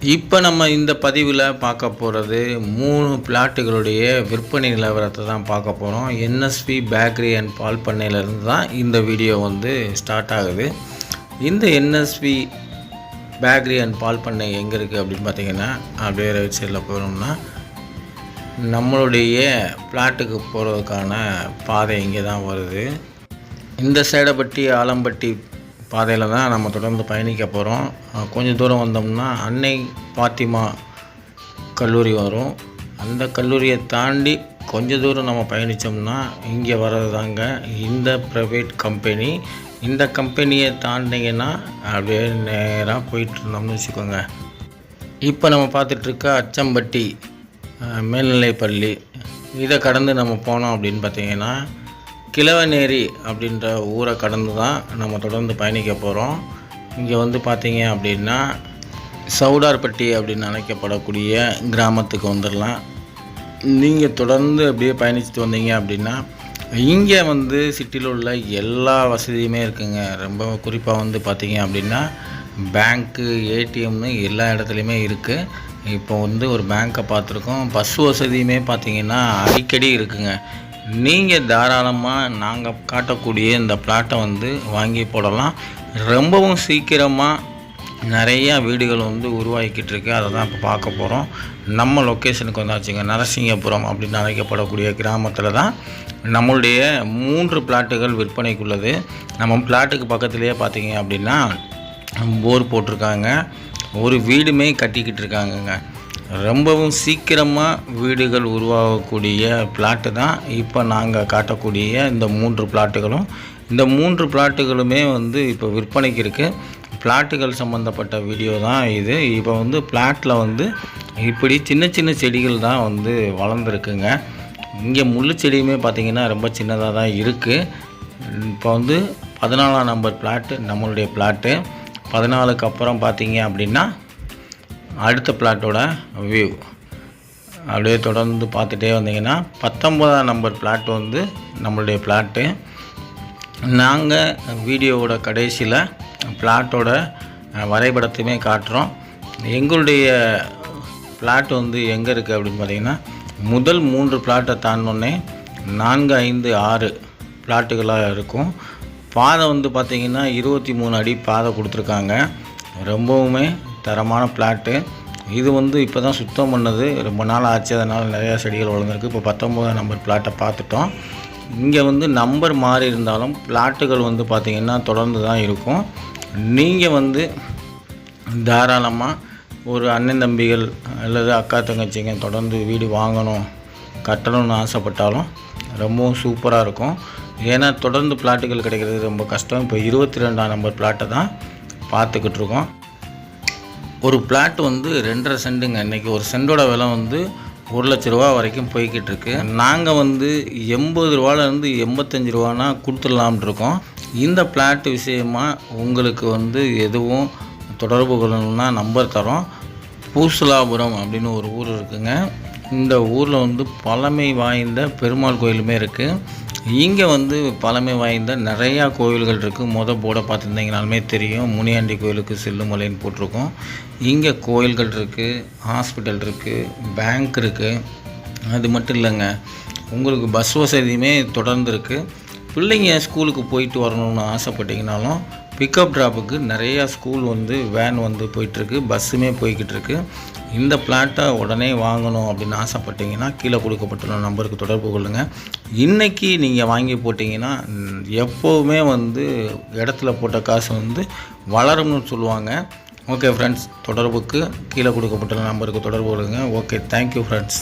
இப்போ நம்ம இந்த பதிவில் பார்க்க போகிறது மூணு பிளாட்டுகளுடைய விற்பனை நிலவரத்தை தான் பார்க்க போகிறோம் என்எஸ்பி பேக்கரி அண்ட் பால் பண்ணையிலேருந்து தான் இந்த வீடியோ வந்து ஸ்டார்ட் ஆகுது. இந்த என்எஸ்பி பேக்கரி அண்ட் பால் பண்ணை எங்கே இருக்குது அப்படின்னு பார்த்தீங்கன்னா அப்படியே ரைட் சைடில் போனோம்னா நம்மளுடைய பிளாட்டுக்கு போகிறதுக்கான பாதை இங்கே தான் வருது. இந்த சேடப்பட்டி ஆலம்பட்டி பாதையில் தான் நம்ம தொடர்ந்து பயணிக்க போகிறோம் கொஞ்சம் தூரம் வந்தோம்னா அன்னை பாத்திமா கல்லூரி வரும். அந்த கல்லூரியை தாண்டி கொஞ்ச தூரம் நம்ம பயணித்தோம்னா இங்கே வர்றது தாங்க இந்த ப்ரைவேட் கம்பெனி இந்த கம்பெனியை தாண்டிங்கன்னா அப்படியே நேராக போயிட்டு இருந்தோம்னு வச்சுக்கோங்க. இப்போ நம்ம பார்த்துட்ருக்க அச்சம்பட்டி மேல்நிலைப்பள்ளி இதை கடந்து நம்ம போனோம் அப்படின்னு பார்த்தீங்கன்னா கிழவநேரி அப்படின்ற ஊரை கடந்து தான் நம்ம தொடர்ந்து பயணிக்க போகிறோம் இங்கே வந்து பார்த்திங்க அப்படின்னா சவுடார்பட்டி அப்படின்னு அழைக்கப்படக்கூடிய கிராமத்துக்கு வந்துடலாம். நீங்கள் தொடர்ந்து அப்படியே பயணிச்சுட்டு வந்தீங்க அப்படின்னா இங்கே வந்து சிட்டியில் உள்ள எல்லா வசதியுமே இருக்குங்க. ரொம்ப குறிப்பாக வந்து பார்த்திங்க அப்படின்னா பேங்க்கு ஏடிஎம்னு எல்லா இடத்துலையுமே இருக்குது இப்போ வந்து ஒரு பேங்க்கை பார்த்துருக்கோம். பஸ் வசதியுமே பார்த்திங்கன்னா அடிக்கடி இருக்குங்க. நீங்கள் தாராளமாக நாங்கள் காட்டக்கூடிய இந்த பிளாட்டை வந்து வாங்கி போடலாம். ரொம்பவும் சீக்கிரமாக நிறையா வீடுகள் வந்து உருவாக்கிட்டு இருக்கு. அதை தான் இப்போ பார்க்க போகிறோம் நம்ம லொக்கேஷனுக்கு வந்தாச்சுங்க. நரசிங்கபுரம் அப்படின்னு அழைக்கப்படக்கூடிய கிராமத்தில் தான் நம்மளுடைய மூன்று பிளாட்டுகள் விற்பனைக்குள்ளது. நம்ம பிளாட்டுக்கு பக்கத்துலேயே பார்த்தீங்க அப்படின்னா போர் போட்டிருக்காங்க. ஒரு வீடுமே கட்டிக்கிட்டு இருக்காங்கங்க. ரொம்பவும் சீக்கிரமாக வீடுகள் உருவாகக்கூடிய பிளாட்டு தான் இப்போ நாங்கள் காட்டக்கூடிய இந்த மூன்று பிளாட்டுகளும் இந்த மூன்று பிளாட்டுகளுமே வந்து இப்போ விற்பனைக்கு இருக்குது பிளாட்டுகள் சம்மந்தப்பட்ட வீடியோ தான் இது. இப்போ வந்து பிளாட்டில் வந்து இப்படி சின்ன சின்ன செடிகள் தான் வந்து வளர்ந்துருக்குங்க. இங்கே முள்ளு செடியுமே பார்த்திங்கன்னா ரொம்ப சின்னதாக தான் இருக்குது இப்போ வந்து பதினாலாம் நம்பர் பிளாட்டு நம்மளுடைய பிளாட்டு பதினாலுக்கு அப்புறம் பார்த்திங்க அப்படின்னா அடுத்த பிளாட்டோட வியூ அப்படியே தொடர்ந்து பார்த்துட்டே வந்தீங்கன்னா பத்தொன்பதாம் நம்பர் பிளாட் வந்து நம்மளுடைய பிளாட்டு. நாங்கள் வீடியோவோட கடைசியில் பிளாட்டோட வரைபடத்தையுமே காட்டுறோம். எங்களுடைய பிளாட் வந்து எங்கே இருக்குது அப்படின்னு பார்த்தீங்கன்னா முதல் மூன்று பிளாட்டை தாண்டினோடனே நான்கு ஐந்து ஆறு பிளாட்டுகளாக இருக்கும். பாதை வந்து பார்த்திங்கன்னா இருபத்தி மூணு அடி பாதை கொடுத்துருக்காங்க. ரொம்பவுமே தரமான பிளாட்டு. இது வந்து இப்போ தான் சுத்தம் பண்ணது. ரொம்ப நாள் ஆச்சு அதனால் நிறையா செடிகள் வளர்ந்துருக்கு. இப்போ பத்தொம்போதாம் நம்பர் பிளாட்டை பார்த்துட்டோம். இங்கே வந்து நம்பர் மாறி இருந்தாலும் பிளாட்டுகள் வந்து பார்த்திங்கன்னா தொடர்ந்து தான் இருக்கும். நீங்கள் வந்து தாராளமாக ஒரு அண்ணன் தம்பிகள் அல்லது அக்கா தங்கச்சிங்க தொடர்ந்து வீடு வாங்கணும் கட்டணும்னு ஆசைப்பட்டாலும் ரொம்பவும் சூப்பராக இருக்கும். ஏன்னா தொடர்ந்து பிளாட்டுகள் கிடைக்கிறது ரொம்ப கஷ்டம். இப்போ இருபத்தி ரெண்டாம் நம்பர் பிளாட்டை தான் பார்த்துக்கிட்டு இருக்கோம். ஒரு பிளாட் வந்து ரெண்டரை சென்ட்டுங்க இன்றைக்கி ஒரு சென்டோட விலை வந்து ஒரு லட்ச ரூபா வரைக்கும் போய்கிட்டு இருக்கு. நாங்கள் வந்து எண்பது ரூபாலேருந்து எண்பத்தஞ்சு ரூபானா கொடுத்துடலாம்னு இருக்கோம். இந்த பிளாட் விஷயமா உங்களுக்கு வந்து எதுவும் தொடர்பு கொள்ளணும்னா நம்பர் தரோம். பூசலாபுரம் அப்படின்னு ஒரு ஊர் இருக்குங்க. இந்த ஊரில் வந்து பழமை வாய்ந்த பெருமாள் கோயிலுமே இருக்குது இங்கே வந்து பழமை வாய்ந்த நிறையா கோவில்கள் இருக்குது மொத போர்டை பார்த்துருந்தீங்கனாலுமே தெரியும். முனியாண்டி கோயிலுக்கு செல்லுமலைன்னு போட்டிருக்கோம். இங்கே கோயில்கள் இருக்குது ஹாஸ்பிட்டல் இருக்குது பேங்க் இருக்குது அது மட்டும் இல்லைங்க. உங்களுக்கு பஸ் வசதியுமே தொடர்ந்து இருக்குது பிள்ளைங்க ஸ்கூலுக்கு போயிட்டு வரணும்னு ஆசைப்பட்டீங்கனாலும் பிக்கப் ட்ராப்புக்கு நிறையா ஸ்கூல் வந்து வேன் வந்து போயிட்டுருக்கு பஸ்ஸுமே போய்கிட்டு இருக்கு இந்த பிளாட்டை உடனே வாங்கணும் அப்படின்னு ஆசைப்பட்டீங்கன்னா கீழே கொடுக்கப்பட்டுள்ள நம்பருக்கு தொடர்பு கொள்ளுங்கள் இன்றைக்கி நீங்கள் வாங்கி போட்டிங்கன்னா எப்போவுமே வந்து இடத்துல போட்ட காசு வந்து வளரும்னு சொல்லுவாங்க. ஓகே ஃப்ரெண்ட்ஸ் தொடர்புக்கு கீழே கொடுக்கப்பட்டுள்ள நம்பருக்கு தொடர்பு கொள்ளுங்கள் ஓகே தேங்க்யூ ஃப்ரெண்ட்ஸ்